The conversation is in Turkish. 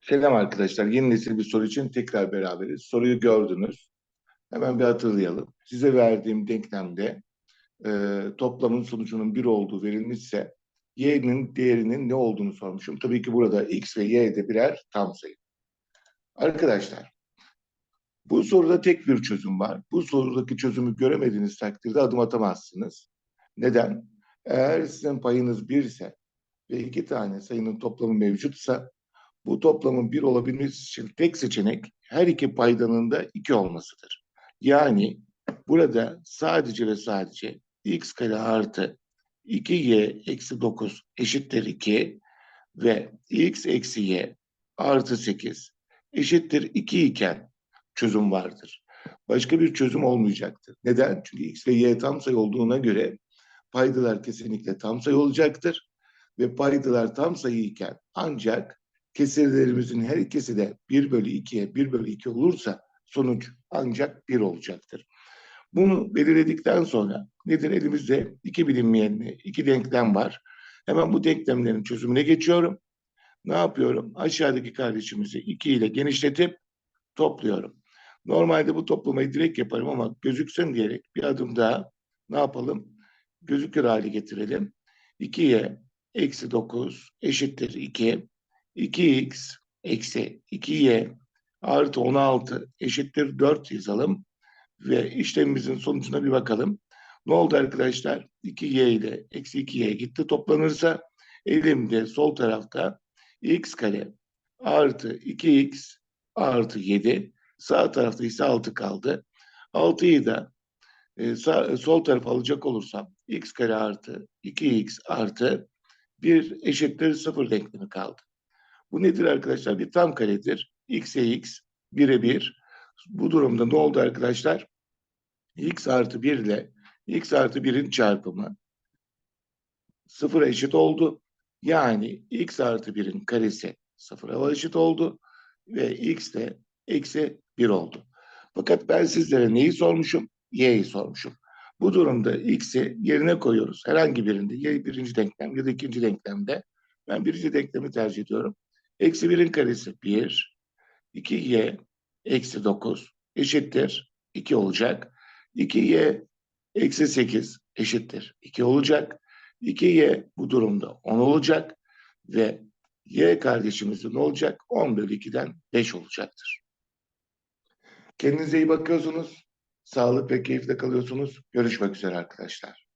Selam arkadaşlar. Yeni nesil bir soru için tekrar beraberiz. Soruyu gördünüz. Hemen bir hatırlayalım. Size verdiğim denklemde e, toplamın sonucunun bir olduğu verilmişse y'nin değerinin ne olduğunu sormuşum. Tabii ki burada x ve y de birer tam sayı. Arkadaşlar bu soruda tek bir çözüm var. Bu sorudaki çözümü göremediğiniz takdirde adım atamazsınız. Neden? Eğer sizin payınız 1 ise ve iki tane sayının toplamı mevcutsa bu toplamın bir olabilmesi için tek seçenek her iki paydanın da iki olmasıdır. Yani burada sadece ve sadece x kare artı 2y eksi 9 eşittir 2 ve x eksi y artı 8 eşittir 2 iken çözüm vardır. Başka bir çözüm olmayacaktır. Neden? Çünkü x ve y tam sayı olduğuna göre paydalar kesinlikle tam sayı olacaktır. Ve paydalar tam sayı iken ancak kesirlerimizin her ikisi de 1 bölü 2'ye 1 bölü 2 olursa sonuç ancak 1 olacaktır. Bunu belirledikten sonra nedir elimizde iki bilinmeyenli iki denklem var. Hemen bu denklemlerin çözümüne geçiyorum. Ne yapıyorum? Aşağıdaki kardeşimizi 2 ile genişletip topluyorum. Normalde bu toplamayı direkt yaparım ama gözüksün diyerek bir adım daha ne yapalım? Gözükür hale getirelim. 2'ye eksi 9 eşittir 2. 2x eksi 2y artı 16 eşittir 4 yazalım. Ve işlemimizin sonucuna bir bakalım. Ne oldu arkadaşlar? 2y ile eksi 2y gitti. Toplanırsa elimde sol tarafta x kare artı 2x artı 7. Sağ tarafta ise 6 kaldı. 6'yı da e, sağ, sol tarafa alacak olursam x kare artı 2x artı 1 eşittir 0 denklemi kaldı. Bu nedir arkadaşlar? Bir tam karedir. x'e x, 1'e 1. Bu durumda ne oldu arkadaşlar? x artı 1 ile x artı 1'in çarpımı sıfıra eşit oldu. Yani x artı 1'in karesi sıfıra eşit oldu. Ve x de eksi 1 oldu. Fakat ben sizlere neyi sormuşum? y'yi sormuşum. Bu durumda x'i yerine koyuyoruz. Herhangi birinde ya birinci denklem ya da ikinci denklemde. Ben birinci denklemi tercih ediyorum. Eksi 1'in karesi 1. 2y eksi 9 eşittir 2 olacak. 2y eksi 8 eşittir 2 olacak. 2y bu durumda 10 olacak. Ve y kardeşimizin olacak? 10 bölü 2'den 5 olacaktır. Kendinize iyi bakıyorsunuz. Sağlık ve keyifle kalıyorsunuz. Görüşmek üzere arkadaşlar.